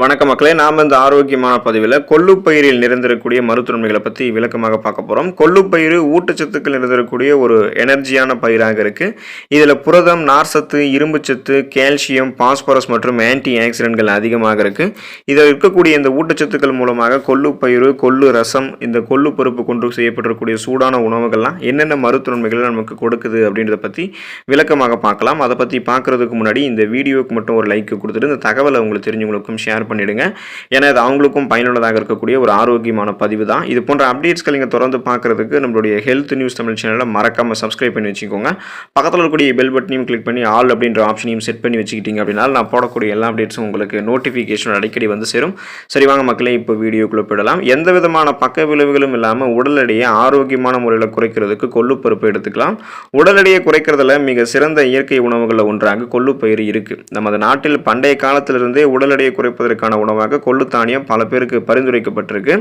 வணக்க மக்களே நாம் இந்த ஆரோக்கியமான பதிவில் கொள்ளுப்பயிரில் நிறைந்திருக்கக்கூடிய மருத்துவமைகளை பற்றி விளக்கமாக பார்க்க போகிறோம் கொள்ளுப்பயிறு ஊட்டச்சத்துக்கள் நிறைந்திருக்கக்கூடிய ஒரு எனர்ஜியான பயிராக இருக்குது இதில் புரதம் நார்சத்து இரும்புச்சத்து கால்சியம் பாஸ்பரஸ் மற்றும் ஆன்டி ஆக்சிடென்ட்கள் அதிகமாக இருக்குது இதில் இருக்கக்கூடிய இந்த ஊட்டச்சத்துக்கள் மூலமாக கொள்ளுப்பயிறு கொள்ளு ரசம் இந்த கொள்ளு பருப்பு கொண்டு செய்யப்பட்டிருக்கக்கூடிய சூடான உணவுகள்லாம் என்னென்ன மருத்துவமைகளை நமக்கு கொடுக்குது அப்படின்றத பற்றி விளக்கமாக பார்க்கலாம். அதை பற்றி பார்க்குறதுக்கு முன்னாடி இந்த வீடியோவுக்கு மட்டும் ஒரு லைக் கொடுத்துட்டு இந்த தகவலை உங்களுக்கு தெரிஞ்சவங்களுக்கும் ஷேர் பண்ணிடுங்க. ஏன்னா இது அவங்களுக்கும் பயனுள்ளதாக இருக்கக்கூடிய ஒரு ஆரோக்கியமான பதிவு தான். இது போன்ற அப்டேட்ஸ்கள் நீங்கள் தொடர்ந்து பார்க்குறதுக்கு நம்மளுடைய ஹெல்த் நியூஸ் தமிழ் சேனலை மறக்காமல் சப்ஸ்கிரைப் பண்ணி வச்சுக்கோங்க. பக்கத்தில் இருக்கக்கூடிய பெல் பட்டனையும் கிளிக் பண்ணி ஆல் அப்படின்ற ஆப்ஷனையும் செட் பண்ணி வச்சுக்கிட்டீங்க அப்படின்னா நான் போடக்கூடிய எல்லா அப்டேட்ஸும் உங்களுக்கு நோட்டிஃபிகேஷன் அடிக்கடி வந்து சேரும். சரி வாங்க மக்களே இப்போ வீடியோக்குள்ளே போயிடலாம். எந்த விதமான பக்க விளைவுகளும் இல்லாமல் உடல் எடையை ஆரோக்கியமான முறையில் குறைக்கிறதுக்கு கொள்ளுப்பருப்பு எடுத்துக்கலாம். உடல் எடையை குறைக்கிறதுல மிக சிறந்த இயற்கை உணவுகளில் ஒன்றாக கொள்ளுப்பயிறு இருக்குது நமது நாட்டில் பண்டைய காலத்திலிருந்தே உடல் எடையை குறைப்பதற்கான உணவாக கொள்ளுத்தானியம் பல பேருக்கு பரிந்துரைக்கப்பட்டிருக்கு.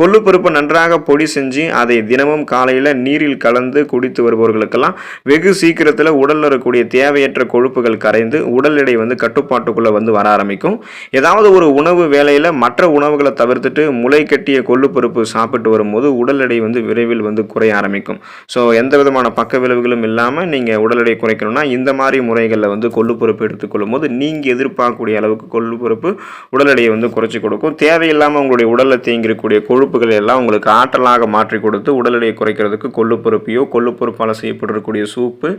கொள்ளு பருப்பு நன்றாக பொடி செஞ்சு அதை தினமும் காலையில் நீரில் கலந்து குடித்து வருபவர்களுக்கெல்லாம் வெகு சீக்கிரத்தில் உடலில் இருக்கக்கூடிய தேவையற்ற கொழுப்புகள் கரைந்து உடல் எடை வந்து கட்டுப்பாட்டுக்குள்ளே வந்து வர ஆரம்பிக்கும். ஏதாவது ஒரு உணவு வேலையில் மற்ற உணவுகளை தவிர்த்துட்டு முளை கட்டிய கொள்ளு பருப்பு சாப்பிட்டு வரும்போது உடல் எடை வந்து விரைவில் வந்து குறைய ஆரம்பிக்கும். ஸோ எந்த விதமான பக்க விளைவுகளும் இல்லாமல் நீங்கள் உடல் எடை குறைக்கணும்னா இந்த மாதிரி முறைகளில் வந்து கொள்ளு பொறுப்பு எடுத்துக்கொள்ளும் போது நீங்கள் எதிர்பார்க்கக்கூடிய அளவுக்கு கொள்ளு பொறுப்பு உடல் எடையை வந்து குறைச்சி கொடுக்கும். தேவையில்லாமல் உங்களுடைய உடலில் தேங்கிருக்கக்கூடிய கொழுப்புகள் எல்லாம் உங்களுக்கு ஆற்றலாக மாற்றி கொடுத்து உடல் எடையை குறைக்கிறதுக்கு கொள்ளுப்பருப்பையோ கொள்ளுப்பருப்பால் செய்யப்பட்டிருக்கக்கூடிய சூப்பு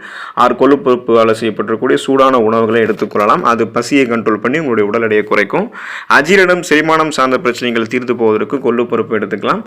ஆறு கொள்ளுப்பருப்பால் செய்யப்பட்டிருக்கக்கூடிய சூடான உணவுகளை எடுத்துக்கொள்ளலாம் அது பசியை கண்ட்ரோல் பண்ணி உங்களுடைய உடல் எடையை குறைக்கும். அஜீரணம் செரிமானம் சார்ந்த பிரச்சனைகள் தீர்த்து போவதற்கு கொள்ளுப்பருப்பு எடுத்துக்கலாம்.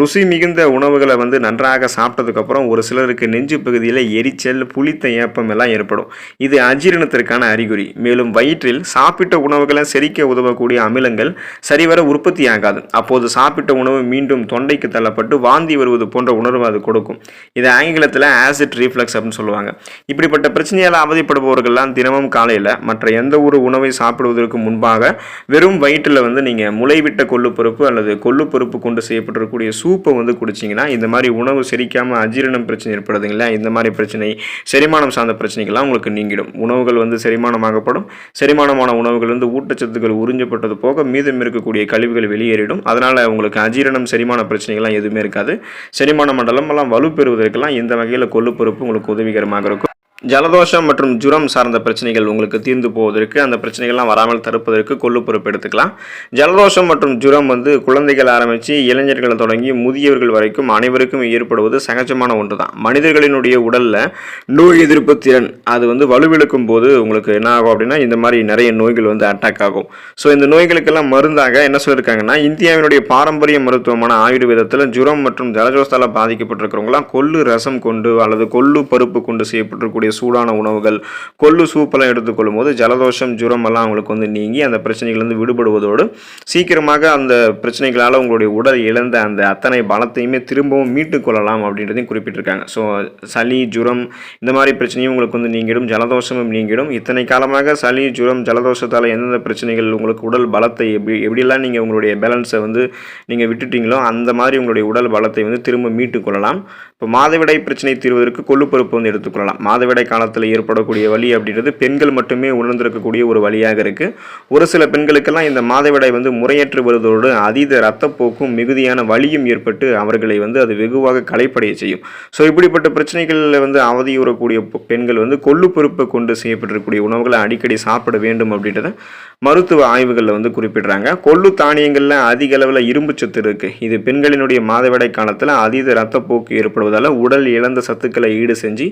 ருசி மிகுந்த உணவுகளை வந்து நன்றாக சாப்பிட்டதுக்கப்புறம் ஒரு சிலருக்கு நெஞ்சு பகுதியில் எரிச்சல் புளித்த ஏப்பம் எல்லாம் ஏற்படும். இது அஜீரணத்திற்கான அறிகுறி. மேலும் வயிற்றில் சாப்பிட்ட உணவுகளை செரிக்க உதவக்கூடிய அமிலங்கள் சரிவர உற்பத்தி ஆகாது அப்போது சாப்பிட்ட உணவு மீண்டும் தொண்டைக்கு தள்ளப்பட்டு வாந்தி வருவது போன்ற உணர்வு அது கொடுக்கும். இது ஆங்கிலத்தில் ஆசிட் ரீஃப்ளக்ஸ் அப்படின்னு சொல்லுவாங்க. இப்படிப்பட்ட பிரச்சனையால் அவதிப்படுபவர்கள்லாம் தினமும் காலையில் மற்ற எந்த ஒரு உணவை சாப்பிடுவதற்கு முன்பாக வெறும் வயிற்றில் வந்து நீங்கள் முளைவிட்ட கொள்ளுப்பருப்பு அல்லது கொள்ளுப்பருப்பு கொண்டு செய்யப்பட்டிருக்கக்கூடிய சூப்பை வந்து குடிச்சிங்கன்னா இந்த மாதிரி உணவு செரிக்காமல் அஜீரணம் பிரச்சனை ஏற்படுதுங்களா இந்த மாதிரி பிரச்சனை செரிமானம் சார்ந்த பிரச்சனைகள்லாம் உங்களுக்கு நீங்கிடும். உணவுகள் வந்து செரிமானமாகப்படும். செரிமானமான உணவுகள் வந்து ஊட்டச்சத்துக்கள் உறிஞ்சப்பட்டது போக மீதம் இருக்கக்கூடிய கழிவுகள் வெளியேறிடும். அதனால் உங்களுக்கு அஜீரணம் செரிமான பிரச்சனைகள்லாம் எதுவுமே இருக்காது. செரிமான மண்டலம் எல்லாம் வலுப்பெறுவதற்கெல்லாம் இந்த வகையில் கொள்ளுப்பருப்பு உங்களுக்கு உதவிகரமாக இருக்கும். ஜலதோஷம் மற்றும் ஜுரம் சார்ந்த பிரச்சனைகள் உங்களுக்கு தீர்ந்து போவதற்கு அந்த பிரச்சனைகள்லாம் வராமல் தடுப்பதற்கு பொறுப்பு எடுத்துக்கலாம். ஜலதோஷம் மற்றும் ஜுரம் வந்து குழந்தைகள் ஆரம்பித்து இளைஞர்கள் தொடங்கி முதியவர்கள் வரைக்கும் அனைவருக்கும் ஏற்படுவது சகஜமான ஒன்று தான் மனிதர்களினுடைய உடலில் நோய் எதிர்ப்பு திறன் அது வந்து வலுவிழுக்கும் போது உங்களுக்கு என்ன ஆகும் அப்படின்னா இந்த மாதிரி நிறைய நோய்கள் வந்து அட்டாக் ஆகும். ஸோ இந்த நோய்களுக்கெல்லாம் மருந்தாக என்ன சொல்லியிருக்காங்கன்னா இந்தியாவினுடைய பாரம்பரிய மருத்துவமான ஆயுர்வேதத்தில் ஜுரம் மற்றும் ஜலதோஷத்தால் பாதிக்கப்பட்டிருக்கிறவங்களாம் கொள்ளு ரசம் கொண்டு அல்லது கொள்ளு பருப்பு கொண்டு செய்யப்பட்டிருக்கக்கூடிய சூடான உணவுகள் கொள்ளு சூப்பெல்லாம் எடுத்துக்கொள்ளும் போது ஜலதோஷம் ஜுரம் எல்லாம் அவங்களுக்கு வந்து நீங்கி அந்த பிரச்சனைகள்லேருந்து விடுபடுவதோடு சீக்கிரமாக அந்த பிரச்சனைகளால் உங்களுடைய உடல் இழந்த அந்த அத்தனை பலத்தையுமே திரும்பவும் மீட்டு கொள்ளலாம் அப்படின்றதையும் குறிப்பிட்டிருக்காங்க. ஸோ சளி ஜுரம் இந்த மாதிரி பிரச்சனையும் உங்களுக்கு வந்து நீங்கிடும் ஜலதோஷமும் நீங்கிடும். இத்தனை காலமாக சளி ஜுரம் ஜலதோஷத்தால் எந்தெந்த பிரச்சனைகள் உங்களுக்கு உடல் பலத்தை எப்படி எப்படிலாம் நீங்கள் உங்களுடைய பேலன்ஸை வந்து நீங்கள் விட்டுட்டீங்களோ அந்த மாதிரி உங்களுடைய உடல் பலத்தை வந்து திரும்ப மீட்டு கொள்ளலாம். இப்போ மாதவிடாய் பிரச்சனை தீர்வதற்கு கொள்ளுப்பருப்பு வந்து எடுத்துக்கொள்ளலாம் மாதவிடை காலத்தில் ஏற்படக்கூடிய வலி அப்படின்றது பெண்கள் மட்டுமே உணர்ந்திருக்கக்கூடிய ஒரு வழியாக இருக்குது ஒரு சில பெண்களுக்கெல்லாம் இந்த மாதவிடாய் வந்து முறையற்று வருவதோடு அதீத ரத்தப்போக்கும் மிகுதியான வலியும் ஏற்பட்டு அவர்களை வந்து அது வெகுவாக களைப்படைய செய்யும். ஸோ இப்படிப்பட்ட பிரச்சனைகளில் வந்து அவதியுறக்கூடிய பெண்கள் வந்து கொள்ளுப்பருப்பை கொண்டு செய்யப்பட்டிருக்கக்கூடிய உணவுகளை அடிக்கடி சாப்பிட வேண்டும் அப்படின்றத மருத்துவ ஆய்வுகளில் வந்து குறிப்பிடுறாங்க. கொள்ளு தானியங்களில் அதிக அளவில் இரும்பு சத்து இருக்குது இது பெண்களினுடைய மாதவிடாய் காலத்தில் அதீத ரத்தப்போக்கு ஏற்படுவதால் உடல் இழந்த சத்துக்களை ஈடு செஞ்சு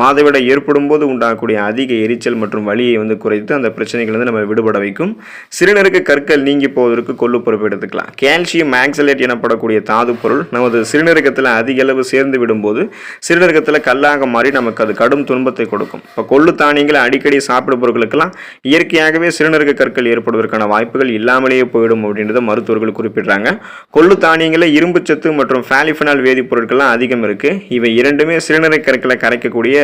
மாதவிடாய் ஏற்படும் போது உண்டாகக்கூடிய அதிக எரிச்சல் மற்றும் வலியை வந்து குறைத்து அந்த பிரச்சனைகள் வந்து நம்ம விடுபட வைக்கும். சிறுநீரக கற்கள் நீங்கி போவதற்கு கொள்ளு பொறுப்பு எடுத்துக்கலாம். கால்சியம் ஆக்சலேட் எனப்படக்கூடிய தாது பொருள் நமது சிறுநீரகத்தில் அதிக அளவு சேர்ந்து விடும்போது சிறுநீரகத்தில் கல்லாக மாறி நமக்கு அது கடும் துன்பத்தை கொடுக்கும். இப்போ கொள்ளு தானியங்களை அடிக்கடி சாப்பிடுபவர்களுக்கெல்லாம் இயற்கையாகவே சிறுநீரக கற்கள் ஏற்படுவதற்கான வாய்ப்புகள் இல்லாமலேயே போயிடும் அப்படின்றத மருத்துவர்கள் குறிப்பிடுறாங்க. கொள்ளு தானியங்களில் இரும்புச்சத்து மற்றும் ஃபேலிஃபனால் வேதிப்பொருட்கள்லாம் அதிகம் இருக்குது இவை இரண்டுமே சிறுநீரக கற்களை கரைக்கக்கூடிய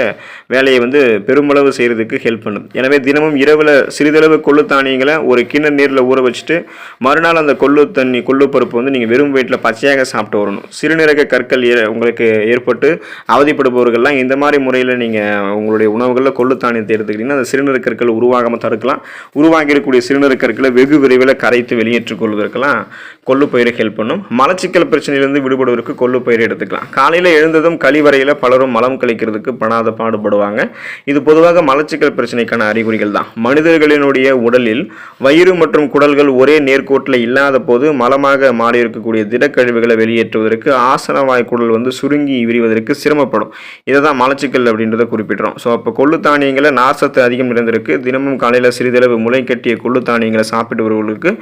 வேலையை வந்து பெருமளவு செய்கிறதுக்கு ஹெல்ப் பண்ணும். எனவே தினமும் இரவில் சிறிதளவு கொள்ளு தானியங்களை ஒரு கிணறு நீரில் ஊற வச்சுட்டு மறுநாள் அந்த கொள்ளு தண்ணி கொள்ளு பருப்பு வந்து நீங்கள் வெறும் வயிற்றில் பச்சையாக சாப்பிட்டு வரணும். சிறுநீரக கற்கள் உங்களுக்கு ஏற்பட்டு அவதிப்படுபவர்கள்லாம் இந்த மாதிரி முறையில் நீங்கள் உங்களுடைய உணவுகளில் கொள்ளு தானியத்தை எடுத்துக்கிட்டிங்கன்னா அந்த சிறுநீரக கற்கள் உருவாகாமல் தடுக்கலாம். உருவாகி இருக்கக்கூடிய சிறுநீரக கற்களை வெகு விரைவில் கரைத்து வெளியேற்றுக் கொள்வதற்கெல்லாம் கொள்ளு பயிரை ஹெல்ப் பண்ணும். மலச்சிக்கல் பிரச்சனையிலிருந்து விடுபடுவதற்கு கொள்ளு பயிரை எடுத்துக்கலாம். காலையில் எழுந்ததும் கழிவறையில் பலரும் மலம் கழிக்கிறதுக்கு படாத பாடுபடுவாங்க இது பொதுவாக மலச்சிக்கல் பிரச்சனைக்கான அறிகுறிகள் தான். மனிதர்களினுடைய உடலில் வயிறு மற்றும் குடல்கள் ஒரே நேர்கோட்டில் இல்லாத போது மலமாக மாறி இருக்கக்கூடிய திடக்கழிவுகளை வெளியேற்றுவதற்கு ஆசனவாய் குடல் வந்து சுருங்கி விரிவதற்கு சிரமப்படும். இதை தான் மலச்சிக்கல் அப்படின்றத குறிப்பிடுறோம். ஸோ அப்போ கொள்ளு தானியங்களை நார்சத்து அதிகம் நிறைந்திருக்கு. தினமும் காலையில் சிறிதளவு முளை கட்டிய கொள்ளு தானியங்களை சாப்பிட்டு வருவர்களுக்கு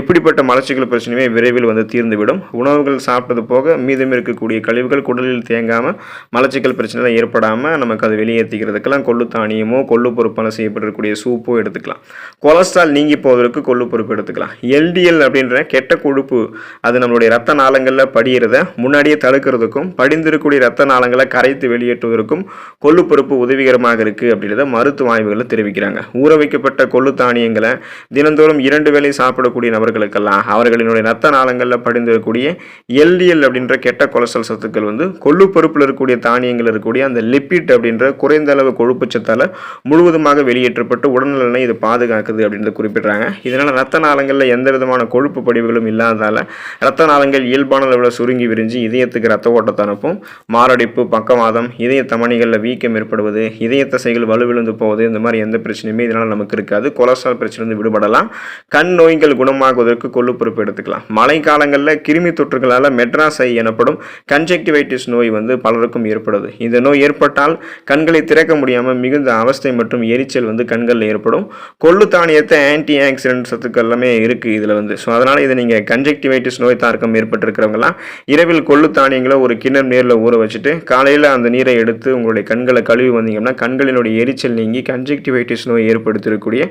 எப்படிப்பட்ட மலச்சிக்கல் பிரச்சனையுமே விரைவில் வந்து தீர்ந்துவிடும். உணவுகள் சாப்பிட்டது போக மீதம் இருக்கக்கூடிய கழிவுகள் குடலில் தேங்காமல் மலச்சிக்கல் பிரச்சனை ஏற்படாமல் நமக்கு அது வெளியே ஏற்றிக்கிறதுக்கெல்லாம் கொள்ளு தானியமோ கொள்ளு பொறுப்பான செய்யப்பட்டிருக்கக்கூடிய சூப்போ எடுத்துக்கலாம். கொலஸ்ட்ரால் நீங்கி போவதற்கு கொள்ளு பொறுப்பு எடுத்துக்கலாம். எல்டிஎல் அப்படின்ற கெட்ட கொழுப்பு அது நம்மளுடைய ரத்த நாளங்களில் படிகிறத முன்னாடியே தடுக்கிறதுக்கும் படிந்திருக்கக்கூடிய ரத்த நாளங்களை கரைத்து வெளியேற்றுவதற்கும் கொள்ளு பொறுப்பு உதவிகரமாக இருக்குது அப்படின்றத மருத்துவ ஆய்வுகளில் தெரிவிக்கிறாங்க. ஊற வைக்கப்பட்ட கொள்ளு தானியங்களை தினந்தோறும் இரண்டு வேளை சாப்பிடக்கூடிய நபர்களுக்கெல்லாம் அவர்களினுடைய ரத்த நாளங்களில் படிந்திருக்கக்கூடிய எல்டிஎல் அப்படின்ற கெட்ட கொலஸ்ட்ரால் சத்துக்கள் வந்து கொள்ளு பொறுப்பில் இருக்கக்கூடிய தானியங்கள் இருக்கக்கூடிய அந்த லிப்பிட் அப்படின்ற குறைந்த அளவு கொழுப்பு சத்தால் முழுவதுமாக வெளியேற்றப்பட்டு உடல்நலனை இது பாதுகாக்குது அப்படின்றத குறிப்பிடுறாங்க. இதனால் ரத்த நாளங்களில் எந்த விதமான கொழுப்பு படிவுகளும் இல்லாததால் ரத்த நாளங்கள் இயல்பான அளவில் சுருங்கி விரிஞ்சு இதயத்துக்கு ரத்த ஓட்டத்தை அனுப்பும். மாரடைப்பு பக்கவாதம் இதய தமணிகளில் வீக்கம் ஏற்படுவது இதய தசைகள் வலுவிழுந்து போவது இந்த மாதிரி எந்த பிரச்சனையுமே இதனால் நமக்கு இருக்காது. கொலஸ்ட்ரால் பிரச்சனை விடுபடலாம். கண் நோய்கள் குணமாகுவதற்கு கொள்ளுப்பொறுப்பு எடுத்துக்கலாம். மழை காலங்களில் கிருமி தொற்றுகளால் மெட்ராஸ் ஐ எனப்படும் கன்ஜெக்டிவைட்டிஸ் நோய் வந்து பலருக்கும் ஏற்படுது. இந்த நோய் ஏற்பட்டால் கண்களை திறக்க முடியாமல் மிகுந்த அவஸ்தை மற்றும் எரிச்சல் வந்து கண்களில் ஏற்படும். கொள்ளு தானியத்தை ஆன்டி ஆக்சிடென்ட் சத்துக்கள் எல்லாமே இருக்குது இதில் வந்து. ஸோ அதனால் இதை நீங்கள் கன்ஜெக்டிவைட்டிஸ் நோய் தாக்கம் ஏற்பட்டிருக்கிறவங்களாம் இரவில் கொள்ளு தானியங்களை ஒரு கிண்ணம் நீரில் ஊற வச்சுட்டு காலையில் அந்த நீரை எடுத்து உங்களுடைய கண்களை கழுவி வந்தீங்கன்னா கண்களினுடைய எரிச்சல் நீங்கி கன்ஜெக்டிவைட்டிஸ் நோய் ஏற்படுத்தக்கூடிய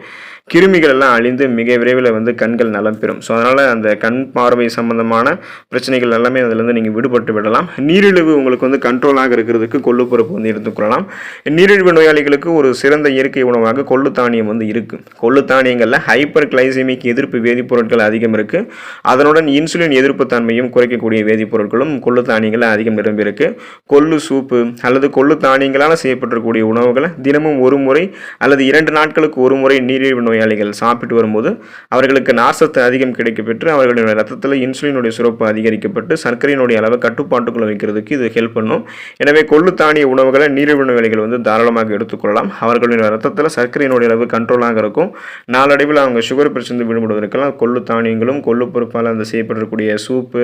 கிருமிகள் எல்லாம் அழிந்து மிக விரைவில் வந்து கண்கள் நலம் பெறும். ஸோ அதனால் அந்த கண் பார்வை சம்பந்தமான பிரச்சனைகள் எல்லாமே அதிலிருந்து நீங்கள் விடுபட்டு விடலாம். நீரிழிவு உங்களுக்கு வந்து கண்ட்ரோலாக இருக்கிறதுக்கு கொள்ளு வந்து எடுத்துக்கொள்ளலாம் நீரிழிவு நோயாளிகளுக்கு ஒரு சிறந்த இயற்கை உணவாக கொள்ளு தானியம் வந்து இருக்குது கொள்ளு தானியங்களில் ஹைப்பர் கிளைசிமிக் எதிர்ப்பு வேதிப்பொருட்கள் அதிகம் இருக்குது அதனுடன் இன்சுலின் எதிர்ப்பு தன்மையும் குறைக்கக்கூடிய வேதிப்பொருட்களும் கொள்ளு தானியங்களில் அதிகம் நிரம்பிருக்கு கொள்ளு சூப்பு அல்லது கொள்ளு தானியங்களால் செய்யப்பட்டிருக்கக்கூடிய உணவுகளை தினமும் ஒரு முறை அல்லது இரண்டு நாட்களுக்கு ஒரு முறை நீரிழிவு நோயாளிகள் சாப்பிட்டு வரும்போது அவர்களுக்கு நார்சத்து அதிகம் கிடைக்கப்பெற்று அவர்களுடைய ரத்தத்தில் இன்சுலினுடைய சுரப்பு அதிகரிக்கப்பட்டு சர்க்கரையினுடைய அளவை கட்டுப்பாட்டுக்குள்ள வைக்கிறதுக்கு இது ஹெல்ப் பண்ணும். எனவே கொள்ளு தானிய உணவுகளை நீரிழிவு நோயாளிகள் வந்து தாராளமாக எடுத்துக்கொள்ளலாம். அவர்களுடைய ரத்தத்தில் சர்க்கரையினுடைய அளவு கண்ட்ரோலாக இருக்கும். நாளடைவில் அவங்க சுகர் பிரச்சனை விடுபடுவதற்கெல்லாம் கொள்ளு தானியங்களும் கொள்ளு பொறுப்பால் அந்த செய்யப்படக்கூடிய சூப்பு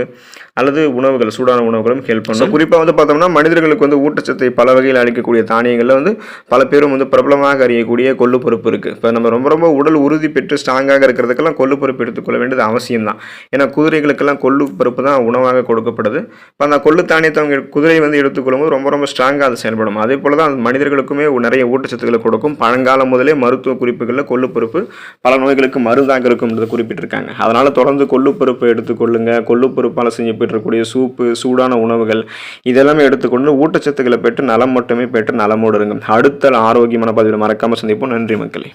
அல்லது உணவுகள் சூடான உணவுகளும் ஹெல்ப் பண்ணும். குறிப்பாக வந்து பார்த்தோம்னா மனிதர்களுக்கு வந்து ஊட்டச்சத்தை பல வகையில் அளிக்கக்கூடிய தானியங்களில் வந்து பல பேரும் வந்து பிரபலமாக அறியக்கூடிய கொள்ளு பொறுப்பு இருக்குது இப்போ நம்ம ரொம்ப ரொம்ப உடல் உறுதி பெற்று ஸ்ட்ராங்காக இருக்கிறதுக்கெல்லாம் கொள்ளு எடுத்துக்கொள்ள வேண்டியது அவசியம் தான் ஏன்னா குதிரைகளுக்கெல்லாம் கொள்ளு பருப்பு தான் உணவாக கொடுக்கப்படுது. இப்போ அந்த கொள்ளு தானியத்தை அவங்க குதிரை வந்து எடுத்துக்கொள்ளும்போது ரொம்ப ரொம்ப ஸ்ட்ராங்காக அது செயல்படும். அதே போல் தான் அது மனிதர்களுக்குமே நிறைய ஊட்டச்சத்துக்களை கொடுக்கும். பழங்காலம் முதலே மருத்துவ குறிப்புகளில் கொள்ளுப்பருப்பு பல நோய்களுக்கு மருந்தாக இருக்கும்ன்றது குறிப்பிட்டிருக்காங்க. அதனால் தொடர்ந்து கொள்ளுப்பருப்பு எடுத்துக்கொள்ளுங்க கொள்ளுப்பருப்பால் பருப்பால் சூப்பு சூடான உணவுகள் இதெல்லாமே எடுத்துக்கொண்டு ஊட்டச்சத்துக்களை பெற்று நலம் மட்டுமே பெற்று நலமோடு இருங்க. அடுத்த ஆரோக்கியமான பதிவில் மறக்காமல் சந்திப்போம். நன்றி மக்களே.